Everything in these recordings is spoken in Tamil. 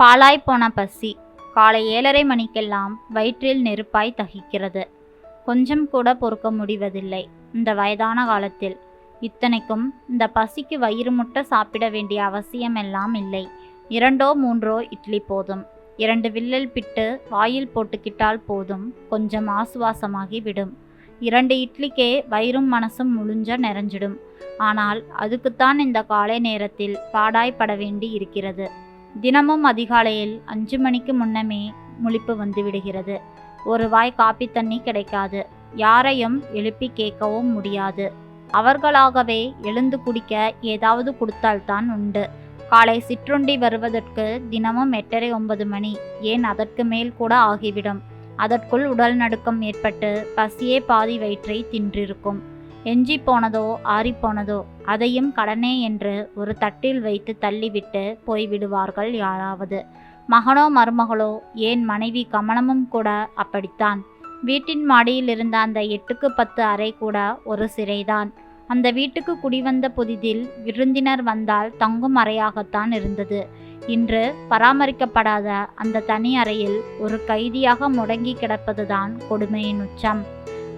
பாழாய் போன பசி காலை ஏழரை மணிக்கெல்லாம் வயிற்றில் நெருப்பாய் தகிக்கிறது. கொஞ்சம் கூட பொறுக்க முடிவதில்லை. இந்த வயதான காலத்தில் இத்தனைக்கும் இந்த பசிக்கு வயிறு முட்டை சாப்பிட வேண்டிய அவசியமெல்லாம் இல்லை. இரண்டோ மூன்றோ இட்லி போதும். இரண்டு வில்லல் பிட்டு வாயில் போட்டுக்கிட்டால் போதும். கொஞ்சம் ஆசுவாசமாகி விடும். இரண்டு இட்லிக்கே வயிறும் மனசும் முழிஞ்ச நிறைஞ்சிடும். ஆனால் அதுக்குத்தான் இந்த காலை நேரத்தில் பாடாய்ப்பட வேண்டி இருக்கிறது. தினமும் அதிகாலையில் அஞ்சு மணிக்கு முன்னமே முழிப்பு வந்து விடுகிறது. ஒரு வாய் காப்பி தண்ணி கிடைக்காது. யாரையும் எழுப்பி கேட்கவும் முடியாது. அவர்களாகவே எழுந்து குடிக்க ஏதாவது கொடுத்தால்தான் உண்டு. காலை சிற்றுண்டி வருவதற்கு தினமும் எட்டரை ஒன்பது மணி. ஏன் அதற்கு மேல் கூட ஆகிவிடும். அதற்குள் உடல் நடுக்கம் ஏற்பட்டு பசியே பாதி வயிற்றை தின்றிருக்கும். எஞ்சி போனதோ ஆறிப்போனதோ அதையும் கடனே என்று ஒரு தட்டில் வைத்து தள்ளிவிட்டு போய்விடுவார்கள் யாராவது. மகனோ மருமகளோ ஏன் மனைவி கமலமும் கூட அப்படித்தான். வீட்டின் மாடியில் இருந்த அந்த எட்டுக்கு பத்து அறை கூட ஒரு சிறைதான். அந்த வீட்டுக்கு குடிவந்த புதிதில் விருந்தினர் வந்தால் தங்கும் அறையாகத்தான் இருந்தது. இன்று பராமரிக்கப்படாத அந்த தனி அறையில் ஒரு கைதியாக முடங்கி கிடப்பதுதான் கொடுமையின் உச்சம்.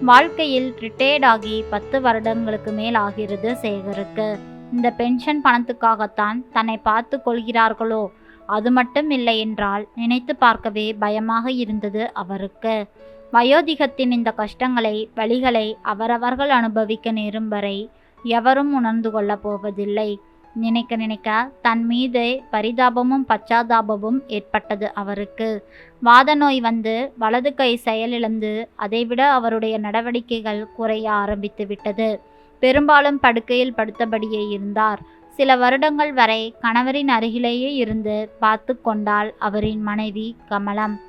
வாழ்க்கையில் ரிட்டையர்ட் ஆகி பத்து வருடங்களுக்கு மேல் ஆகிறது சேகருக்கு. இந்த பென்ஷன் பணத்துக்காகத்தான் தன்னை பார்த்து கொள்கிறார்களோ? அது மட்டும் இல்லை என்றால் நினைத்து பார்க்கவே பயமாக இருந்தது அவருக்கு. வயோதிகத்தின் இந்த கஷ்டங்களை வழிகளை அவரவர்கள் அனுபவிக்க நேரும் வரை எவரும் உணர்ந்து கொள்ளப் போவதில்லை. நினைக்க நினைக்க தன் மீது பரிதாபமும் பச்சாதாபமும் ஏற்பட்டது அவருக்கு. வாத நோய் வந்து வலது கை செயலிழந்து அதைவிட அவருடைய நடவடிக்கைகள் குறைய ஆரம்பித்து விட்டது. பெரும்பாலும் படுக்கையில் படுத்தபடியே இருந்தார். சில வருடங்கள் வரை கணவரின் அருகிலேயே இருந்து பார்த்து கொண்டாள் அவரின் மனைவி கமலம்.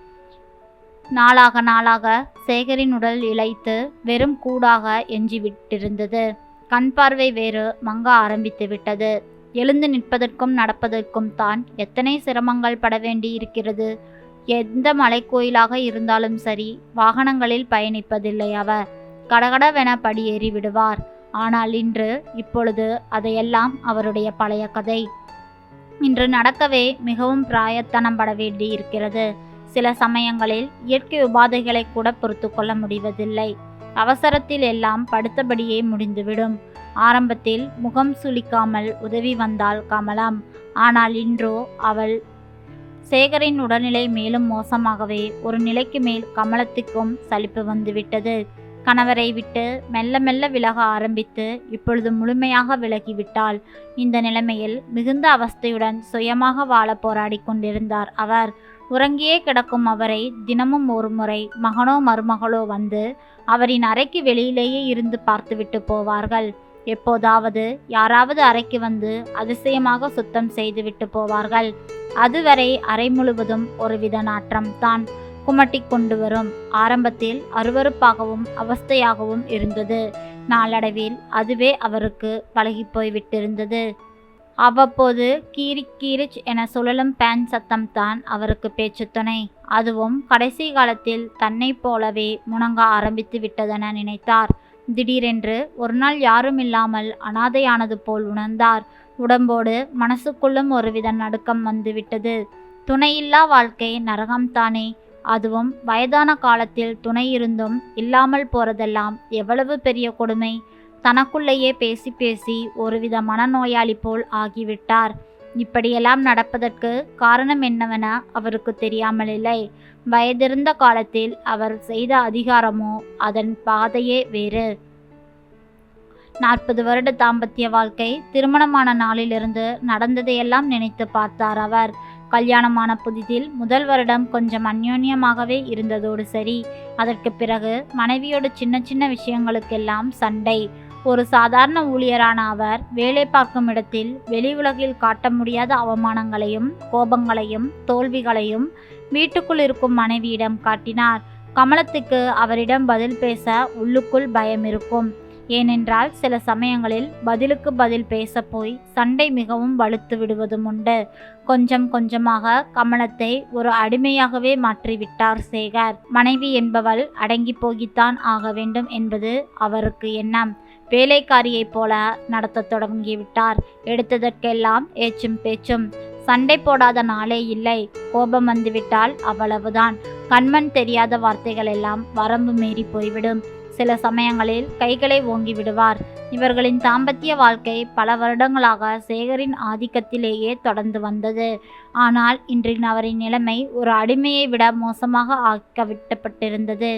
நாளாக நாளாக சேகரின் உடல் இழைத்து வெறும் கூடாக எஞ்சிவிட்டிருந்தது. கண் பார்வை வேறு மங்க ஆரம்பித்து விட்டது. எழுந்து நிற்பதற்கும் நடப்பதற்கும் தான் எத்தனை சிரமங்கள் பட வேண்டி இருக்கிறது. எந்த மலைக்கோயிலாக இருந்தாலும் சரி வாகனங்களில் பயணிப்பதில்லை அவர். கடகடவென படியேறி விடுவார். ஆனால் இன்று இப்பொழுது அதையெல்லாம் அவருடைய பழைய கதை. இன்று நடக்கவே மிகவும் பிராயத்தனம் பட வேண்டி இருக்கிறது. சில சமயங்களில் இயற்கை உபாதைகளை கூட பொறுத்து கொள்ள முடிவதில்லை. அவசரத்தில் எல்லாம் படுத்தபடியே முடிந்துவிடும். ஆரம்பத்தில் முகம் சுளிக்காமல் உதவி வந்தாள் கமலம். ஆனால் இன்றோ அவள் சேகரின் உடல்நிலை மேலும் மோசமாகவே ஒரு நிலைக்கு மேல் கமலத்துக்கும் சலிப்பு வந்துவிட்டது. கணவரை விட்டு மெல்ல மெல்ல விலக ஆரம்பித்து இப்பொழுது முழுமையாக விலகிவிட்டாள். இந்த நிலைமையில் மிகுந்த அவஸ்தையுடன் சுயமாக வாழ போராடி கொண்டிருந்தார் அவர். உறங்கியே கிடக்கும் அவரை தினமும் ஒரு முறை மகனோ மருமகளோ வந்து அவரின் அறைக்கு வெளியிலேயே இருந்து பார்த்துவிட்டு போவார்கள். எப்போதாவது யாராவது அறைக்கு வந்து அதிசயமாக சுத்தம் செய்துவிட்டு போவார்கள். அதுவரை அறை முழுவதும் ஒருவித நாற்றம் தான் குமட்டி கொண்டு வரும். ஆரம்பத்தில் அருவருப்பாகவும் அவஸ்தையாகவும் இருந்தது. நாளடைவில் அதுவே அவருக்கு பழகி போய்விட்டிருந்தது. அவ்வப்போது கீரி கீரிச் என சுழலும் பேன் சத்தம் தான் அவருக்கு பேச்சு துணை. அதுவும் கடைசி காலத்தில் தன்னைப் போலவே முணங்க ஆரம்பித்து விட்டதென நினைத்தார். திடீரென்று ஒரு நாள் யாரும் இல்லாமல் அனாதையானது போல் உணர்ந்தார். உடம்போடு மனசுக்குள்ளும் ஒருவித நடுக்கம் வந்துவிட்டது. துணையில்லா வாழ்க்கை நரகம்தானே. அதுவும் வயதான காலத்தில் துணை இருந்தும் இல்லாமல் போறதெல்லாம் எவ்வளவு பெரிய கொடுமை. தனக்குள்ளேயே பேசி பேசி ஒருவித மனநோயாளி போல் ஆகிவிட்டார். இப்படியெல்லாம் நடப்பதற்கு காரணம் என்னவென அவருக்கு தெரியாமல் இல்லை. வயதிருந்த காலத்தில் அவர் செய்த அதிகாரமோ அதன் பாதையே வேறு. நாற்பது வருட தாம்பத்திய வாழ்க்கை திருமணமான நாளிலிருந்து நடந்ததையெல்லாம் நினைத்து பார்த்தார் அவர். கல்யாணமான புதிதில் முதல் வருடம் கொஞ்சம் அந்யோன்யமாகவே இருந்ததோடு சரி. அதற்கு பிறகு மனைவியோட சின்ன சின்ன விஷயங்களுக்கெல்லாம் சண்டை ஒரு சாதாரண ஊழியரான அவர் வேலை பார்க்கும் இடத்தில் வெளி உலகில் காட்ட முடியாத அவமானங்களையும் கோபங்களையும் தோல்விகளையும் வீட்டுக்குள் இருக்கும் மனைவியிடம் காட்டினார். கமலத்துக்கு அவரிடம் பதில் பேச உள்ளுக்குள் பயம் இருக்கும். ஏனென்றால் சில சமயங்களில் பதிலுக்கு பதில் பேச போய் சண்டை மிகவும் வலுத்து விடுவதும் உண்டு. கொஞ்சம் கொஞ்சமாக கமலத்தை ஒரு அடிமையாகவே மாற்றிவிட்டார் சேகர். மனைவி என்பவள் அடங்கி போகித்தான் ஆக வேண்டும் என்பது அவருக்கு எண்ணம். வேலைக்காரியைப் போல நடத்தத் தொடங்கிவிட்டார் எடுத்ததற்கெல்லாம் ஏச்சும் பேச்சும். சண்டை போடாத நாளே இல்லை. கோபம் வந்துவிட்டால் அவ்வளவுதான். கண்மண் தெரியாத வார்த்தைகள் எல்லாம் வரம்பு மீறி போய்விடும். சில சமயங்களில் கைகளை ஓங்கி விடுவார். இவர்களின் தாம்பத்திய வாழ்க்கை பல வருடங்களாக சேகரின் ஆதிக்கத்திலேயே தொடர்ந்து வந்தது. ஆனால் இன்றின் அவரின் நிலைமை ஒரு அடிமையை விட மோசமாக ஆக்கவிட்டப்பட்டிருந்தது.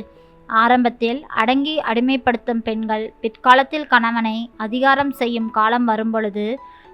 ஆரம்பத்தில் அடங்கி அடிமைப்படுத்தும் பெண்கள் பிற்காலத்தில் கணவனை அதிகாரம் செய்யும் காலம் வரும்பொழுது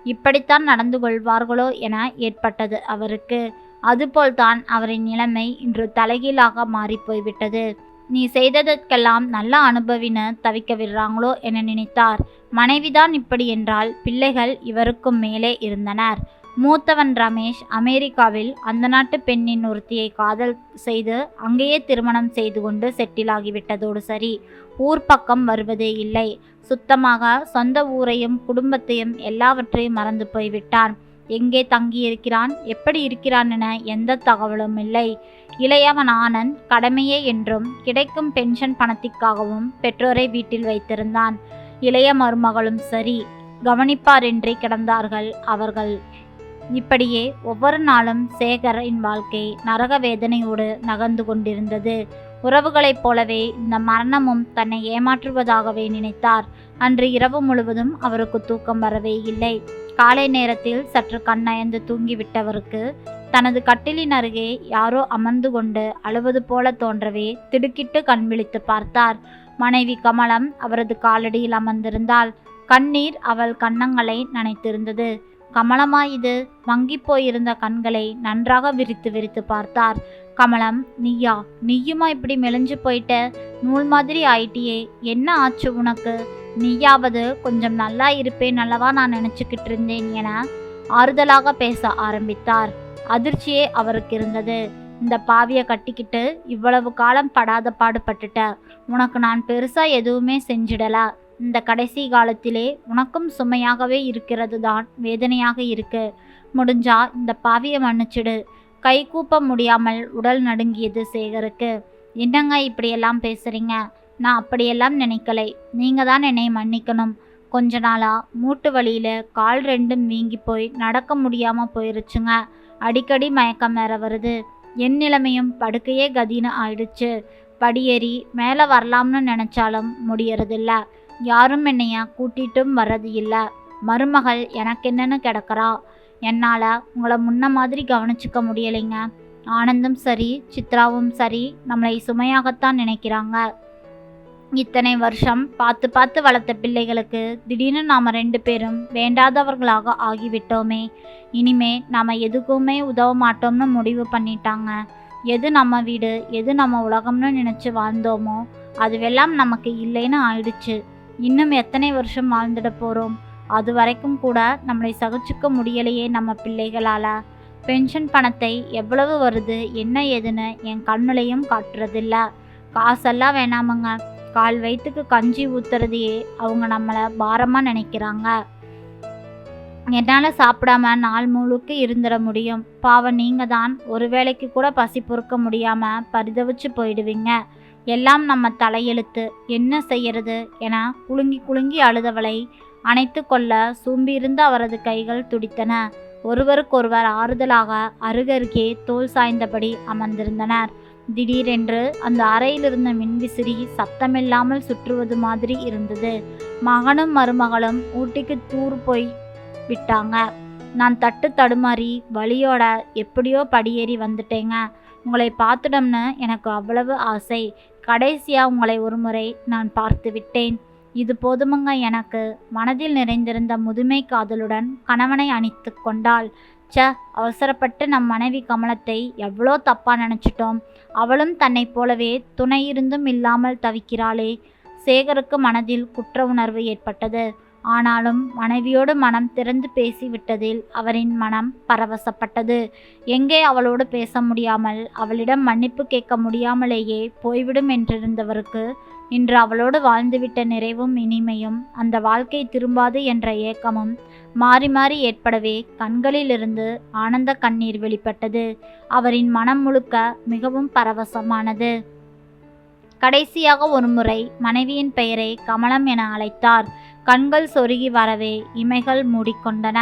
இப்படித்தான் நடந்து கொள்வார்களோ என ஏற்பட்டது அவருக்கு. அதுபோல்தான் அவரின் நிலைமை இன்று தலைகீழாக மாறிப்போய்விட்டது. நீ செய்ததற்கெல்லாம் நல்ல அனுபவின தவிக்க விடுறாங்களோ என நினைத்தார். மனைவிதான் இப்படி என்றால் பிள்ளைகள் இவருக்கும் மேலே இருந்தனர். மூத்தவன் ரமேஷ் அமெரிக்காவில் அந்த நாட்டு பெண்ணின் ஒருத்தியை காதல் செய்து அங்கேயே திருமணம் செய்து கொண்டு செட்டில் ஆகிவிட்டதோடு சரி. ஊர் பக்கம் வருவதே இல்லை. சுத்தமாக சொந்த ஊரையும் குடும்பத்தையும் எல்லாவற்றையும் மறந்து போய்விட்டான். எங்கே தங்கியிருக்கிறான்? எப்படி இருக்கிறான் என எந்த தகவலும் இல்லை. இளையவன் ஆனந்த் கடமையே என்றும் கிடைக்கும் பென்ஷன் பணத்திற்காகவும் பெற்றோரை வீட்டில் வைத்திருந்தான். இளைய மருமகளும் சரி. கவனிப்பாரின்றி கிடந்தார்கள் அவர்கள். இப்படியே ஒவ்வொரு நாளும் சேகரின் வாழ்க்கை நரக வேதனையோடு நகர்ந்து கொண்டிருந்தது. உறவுகளைப் போலவே இந்த மரணமும் தன்னை ஏமாற்றுவதாகவே நினைத்தார். அன்று இரவு முழுவதும் அவருக்கு தூக்கம் வரவே இல்லை. காலை நேரத்தில் சற்று கண்ணயந்து தூங்கிவிட்டவருக்கு தனது கட்டிலின் அருகே யாரோ அமர்ந்து கொண்டு அழுவது போல தோன்றவே திடுக்கிட்டு கண் விழித்து பார்த்தார். மனைவி கமலம் அவரது காலடியில் அமர்ந்திருந்தாள் கண்ணீர் அவள் கன்னங்களை நனைத்திருந்தது. கமலமா இது மங்கி போயிருந்த கண்களை நன்றாக விரித்து விரித்து பார்த்தார். கமலம் நீயா? நீயுமா இப்படி மெலிஞ்சு போயிட்ட? நூல் மாதிரி ஆயிட்டியே. என்ன ஆச்சு உனக்கு? நீயாவது கொஞ்சம் நல்லா இருப்பேன் அல்லவா நான் நினச்சிக்கிட்டு இருந்தேன் என ஆறுதலாக பேச ஆரம்பித்தார். அதிர்ச்சியே அவருக்கு இருந்தது. இந்த பாவியை கட்டிக்கிட்டு இவ்வளவு காலம் படாத பாடுபட்டுட்ட. உனக்கு நான் பெருசாக எதுவுமே செஞ்சிடல. இந்த கடைசி காலத்திலே உனக்கும் சுமையாகவே இருக்கிறது தான் வேதனையாக இருக்கு. முடிஞ்சா இந்த பாவியை மன்னிச்சிடு. கை கூப்ப முடியாமல் உடல் நடுங்கியது சேகருக்கு. என்னங்க இப்படியெல்லாம் பேசுறீங்க? நான் அப்படியெல்லாம் நினைக்கலை. நீங்க தான் என்னை மன்னிக்கணும். கொஞ்ச நாளா மூட்டு வழியில் கால் ரெண்டும் வீங்கி போய் நடக்க முடியாம போயிருச்சுங்க. அடிக்கடி மயக்கம் வேற வருது. என் நிலைமையும் படுக்கையே கதின்னு ஆயிடுச்சு. படியேறி மேலே வரலாம்னு நினச்சாலும் முடியறதில்ல. யாரும் என்னைய கூட்டிட்டும் வர்றது இல்லை? மருமகள் எனக்கு என்னன்னு கிடக்கிறா? என்னால் உங்களை முன்ன மாதிரி கவனிச்சுக்க முடியலைங்க. ஆனந்தும் சரி சித்ராவும் சரி நம்மளை சுமையாகத்தான் நினைக்கிறாங்க. இத்தனை வருஷம் பார்த்து பார்த்து வளர்த்த பிள்ளைகளுக்கு திடீர்னு நாம் ரெண்டு பேரும் வேண்டாதவர்களாக ஆகிவிட்டோமே. இனிமே நாம் எதுக்குமே உதவ மாட்டோம்னு முடிவு பண்ணிட்டாங்க. எது நம்ம வீடு எது நம்ம உலகம்னு நினச்சி வாழ்ந்தோமோ அதுவெல்லாம் நமக்கு இல்லைன்னு ஆயிடுச்சு. இன்னும் எத்தனை வருஷம் வாழ்ந்துட போகிறோம் அது வரைக்கும் கூட நம்மளை சகிச்சுக்க முடியலையே நம்ம பிள்ளைகளால். பென்ஷன் பணத்தை எவ்வளவு வருது என்ன ஏதுன்னு என் கண்ணுலையும் காட்டுறதில்ல. காசெல்லாம் வேணாமுங்க. கால் வயிற்றுக்கு கஞ்சி ஊத்துறதையே அவங்க நம்மளை பாரமாக நினைக்கிறாங்க. என்னால் சாப்பிடாம நாள் முழுக்க இருந்துட முடியும். பாவம் நீங்கள் தான் ஒரு வேளைக்கு கூட பசி பொறுக்க முடியாமல் பரிதவிச்சு போயிடுவீங்க. எல்லாம் நம்ம தலையெழுத்து என்ன செய்யறது என குலுங்கி குலுங்கி அழுதவளை அணைத்து கொள்ள சூம்பியிருந்த அவரது கைகள் துடித்தன. ஒருவருக்கொருவர் ஆறுதலாக அருகருகே தோல் சாய்ந்தபடி அமர்ந்திருந்தனர். திடீரென்று அந்த அறையிலிருந்த மின்விசிறி சத்தமில்லாமல் சுற்றுவது மாதிரி இருந்தது. மகனும் மருமகளும் ஊட்டிக்கு தூர் போய் விட்டாங்க. நான் தட்டு தடுமாறி வழியோட எப்படியோ படியேறி வந்துட்டேங்க. உங்களை பார்த்துடம்னு எனக்கு அவ்வளவு ஆசை. கடைசியாக உங்களை ஒருமுறை நான் பார்த்து விட்டேன். இது போதுமங்க எனக்கு. மனதில் நிறைந்திருந்த முதுமை காதலுடன் கணவனை அணித்து கொண்டாள். ச்ச அவசரப்பட்டு நம் மனைவி கமலத்தை எவ்வளோ தப்பா நினச்சிட்டோம். அவளும் தன்னைப் போலவே துணை இருந்தும் இல்லாமல் தவிக்கிறாளே. சேகருக்கு மனதில் குற்ற உணர்வு ஏற்பட்டது. ஆனாலும் மனைவியோடு மனம் திறந்து பேசிவிட்டதில் அவரின் மனம் பரவசப்பட்டது. எங்கே அவளோடு பேச முடியாமல் அவளிடம் மன்னிப்பு கேட்க முடியாமலேயே போய்விடும் என்றிருந்தவருக்கு இன்று அவளோடு வாழ்ந்துவிட்ட நிறைவும் இனிமையும் அந்த வாழ்க்கை திரும்பாது என்ற ஏக்கமும் மாறி மாறி ஏற்படவே கண்களிலிருந்து ஆனந்த கண்ணீர் வெளிப்பட்டது. அவரின் மனம் முழுக்க மிகவும் பரவசமானது. கடைசியாக ஒருமுறை மனைவியின் பெயரை கமலம் என அழைத்தார். கண்கள் சொருகி வரவே இமைகள் மூடிக்கொண்டன.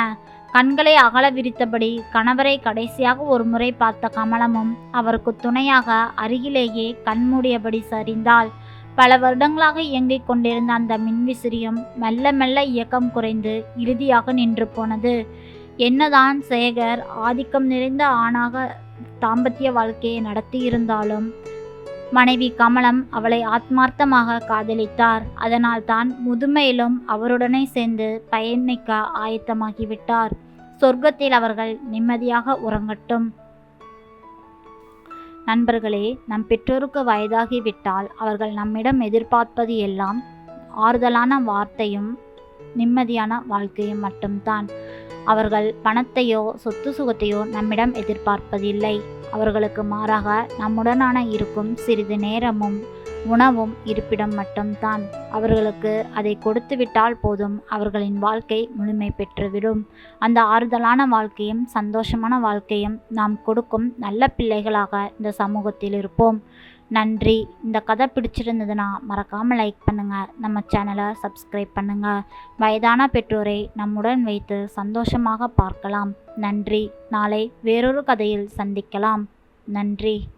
கண்களை அகல விரித்தபடி கணவரை கடைசியாக ஒரு முறை பார்த்த கமலமும் அவருக்கு துணையாக அருகிலேயே கண்மூடியபடி சரிந்தாள். பல வருடங்களாக இயங்கிக் கொண்டிருந்த அந்த மின்விசிறியும் மெல்ல மெல்ல இயக்கம் குறைந்து இறுதியாக நின்று போனது. என்னதான் சேகர் ஆதிக்கம் நிறைந்த ஆணாக தாம்பத்திய வாழ்க்கையை நடத்தியிருந்தாலும் மனைவி கமலம் அவளை ஆத்மார்த்தமாக காதலித்தார். அதனால் தான் முதுமையிலும் அவருடனே சேர்ந்து பயணிக்க ஆயத்தமாகிவிட்டார். சொர்க்கத்தில் அவர்கள் நிம்மதியாக உறங்கட்டும். நண்பர்களே நம் பெற்றோருக்கு வயதாகிவிட்டால் அவர்கள் நம்மிடம் எதிர்பார்ப்பது எல்லாம் ஆறுதலான வார்த்தையும் நிம்மதியான வாழ்க்கையும் மட்டும்தான். அவர்கள் பணத்தையோ சொத்து சுகத்தையோ நம்மிடம் எதிர்பார்ப்பதில்லை. அவர்களுக்கு மாறாக நம்முடனான இருக்கும் சிறிது நேரமும் உணவும் இருப்பிடம் மட்டும்தான். அவர்களுக்கு அதை கொடுத்துவிட்டால் போதும் அவர்களின் வாழ்க்கை முழுமை பெற்றுவிடும். அந்த ஆறுதலான வாழ்க்கையும் சந்தோஷமான வாழ்க்கையும் நாம் கொடுக்கும் நல்ல பிள்ளைகளாக இந்த சமூகத்தில் இருப்போம். நன்றி. இந்த கதை பிடிச்சிருந்ததுன்னா மறக்காமல் லைக் பண்ணுங்கள் நம்ம சேனலை சப்ஸ்கிரைப் பண்ணுங்கள் வயதான பெற்றோரை நம்முடன் வைத்து சந்தோஷமாக பார்க்கலாம். நன்றி. நாளை வேறொரு கதையில் சந்திக்கலாம். நன்றி.